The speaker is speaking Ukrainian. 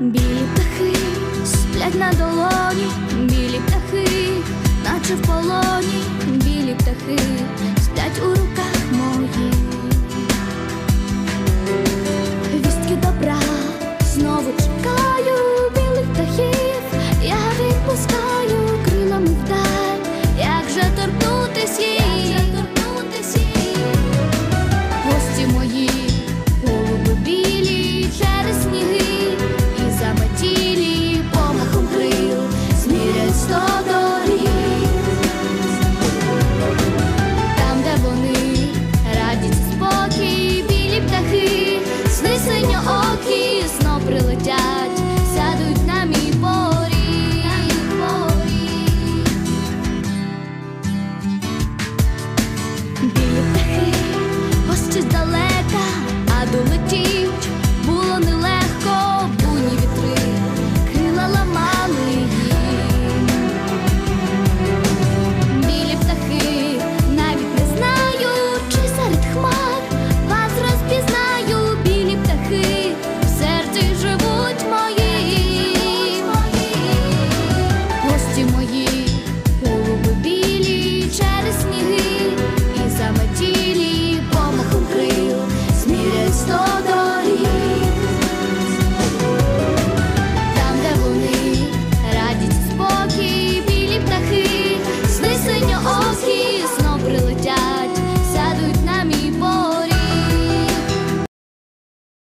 Білі птахи сплять на долоні, білі птахи, наче в полоні, білі птахи сплять у руках моїх. Вістки добра знову чекаю білих птахів, я відпускаю крилами вдаль, як же торкнутись їх, торкнутись їх. Гості мої, голуби білі через сніг. прилетять.